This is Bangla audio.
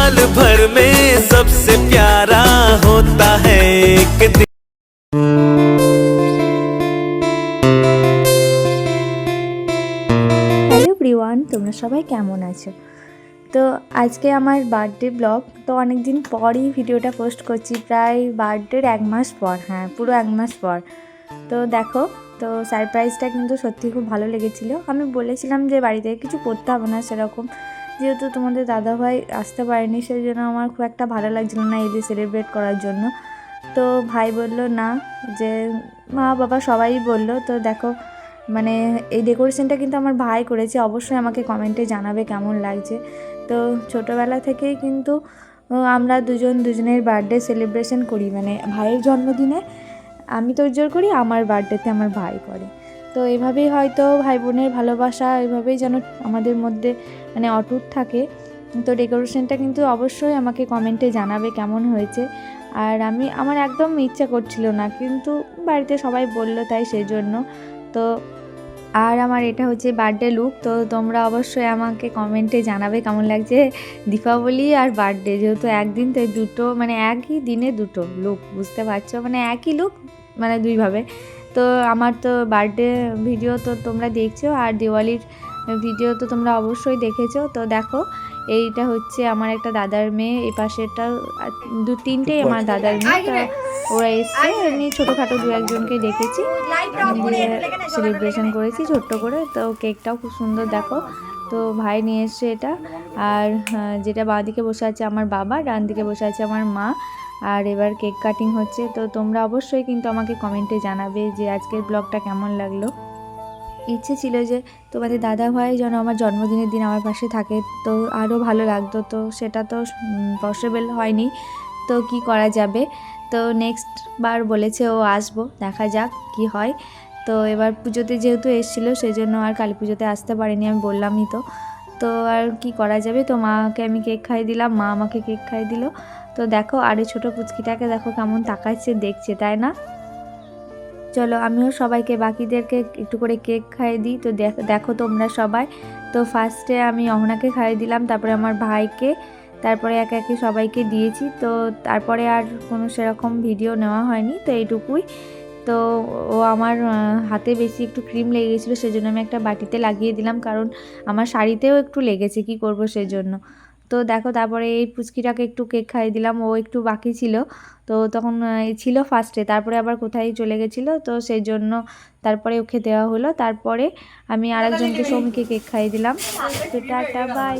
साल भर में सबसे प्यारा होता है एक दिन হ্যালো প্রিওয়ান তোমরা সবাই কেমন আছো তো আজকে আমার বার্থডে ব্লগ তো অনেক দিন পরই ভিডিওটা পোস্ট করছি প্রায় বার্থডের এক মাস পর হ্যাঁ পুরো এক মাস পর তো দেখো তো সারপ্রাইজটা কিন্তু সত্যি খুব ভালো লেগেছিলো আমি বলেছিলাম যে বাড়িতে কিছু করতে হবে না সেরকম যেহেতু তোমাদের দাদাভাই আসতে পারেনি সেই জন্য আমার খুব একটা ভালো লাগছিল না ঈদে সেলিব্রেট করার জন্য। তো ভাই বলল, না। যে মা বাবা সবাই বলল, তো দেখো মানে এই ডেকোরেশনটা কিন্তু আমার ভাই করেছে, অবশ্যই আমাকে কমেন্টে জানাবে কেমন লাগছে। তো ছোটোবেলা থেকেই কিন্তু আমরা দুজন দুজনের বার্থডে সেলিব্রেশন করি মানে ভাইয়ের জন্মদিনে আমি তো জোর করি, আমার বার্থডেতে আমার ভাই করে। তো এভাবেই হয়তো ভাই বোনের ভালোবাসা এভাবেই যেন আমাদের মধ্যে মানে অটুট থাকে। তো ডেকোরেশনটা কিন্তু অবশ্যই আমাকে কমেন্টে জানাবে কেমন হয়েছে। আর আমি, আমার একদম ইচ্ছা করছিল না, কিন্তু বাড়িতে সবাই বলল তাই সেই জন্য তো আর আমার এটা হচ্ছে বার্থডে লুক তো তোমরা অবশ্যই আমাকে কমেন্টে জানাবে কেমন লাগছে দীপাবলি আর বার্থডে যেহেতু একদিন তো দুটো মানে একই দিনে দুটো লুক বুঝতে পারছ? মানে একই লুক মানে দুইভাবে। তো আমার তো বার্থডে ভিডিও তো তোমরা দেখছ আর দিওয়ালির ভিডিও তো তোমরা অবশ্যই দেখেছ। তো দেখো এইটা হচ্ছে আমার একটা দাদার মেয়ে এই পাশেরটা দু তিনটেই আমার দাদার মেয়ে। তা ওরা এসছে এমনি ছোটোখাটো দু একজনকে দেখেছি সেলিব্রেশন করেছি ছোট্ট করে। তো কেকটাও খুব সুন্দর দেখো। তো ভাই নিয়ে এসছে এটা। আর যেটা বাঁ দিকে বসে আছে আমার বাবা ডান দিকে বসে আছে আমার মা। আর এবার কেক কাটিং হচ্ছে, তো তোমরা অবশ্যই কিন্তু আমাকে কমেন্টে জানাবে যে আজকের ব্লগটা কেমন লাগল। ইচ্ছে ছিল যে তোমাদের দাদা ভাই যেন আমার জন্মদিনের দিন আমার পাশে থাকে, তো আরও ভালো লাগতো, তো সেটা তো পসিবল হয়নি, তো কি করা যাবে? তো নেক্সট বার বলেছে ও আসব, দেখা যাক কি হয়। তো এবার পুজোতে যেহেতু এসেছিল সেই জন্য আর কালী পুজোতে আসতে পারিনি, আমি বললামই তো। তো আর কি করা যাবে? তো মাকে আমি কেক খাইয়ে দিলাম, মা আমাকে কেক খাইয়ে দিল। তো দেখো আর এই ছোটো পুচকিটাকে দেখো কেমন তাকাচ্ছে, দেখছে, তাই না? চলো আমিও সবাইকে, বাকিদেরকে একটু করে কেক খাইয়ে দিই। তো দেখ- দেখো তোমরা সবাই। তো ফার্স্টে আমি অহনাকে খাইয়ে দিলাম, তারপরে আমার ভাইকে, তারপরে একে একে সবাইকে দিয়েছি। তো তারপরে আর কোনো সেরকম ভিডিও নেওয়া হয়নি, তো এইটুকুই। তো ও আমার হাতে বেশি একটু ক্রিম লেগে গেছিল, সেজন্য আমি একটা বাটিতে লাগিয়ে দিলাম, কারণ আমার শাড়িতেও একটু লেগেছে, কি করব সেজন্য। তো দেখো, তারপরে এই পুচকিটাকে একটু কেক খাইয়ে দিলাম, ও একটু বাকি ছিল। তো তখন ছিল ফার্স্টে তারপরে আবার কোথায় চলে গেছিল, তো সেই জন্য তারপরে ওকে দেওয়া হলো। তারপরে আমি আরেকজনকে, সৌমিকে কেক খাইয়ে দিলাম। তো টাটা বাই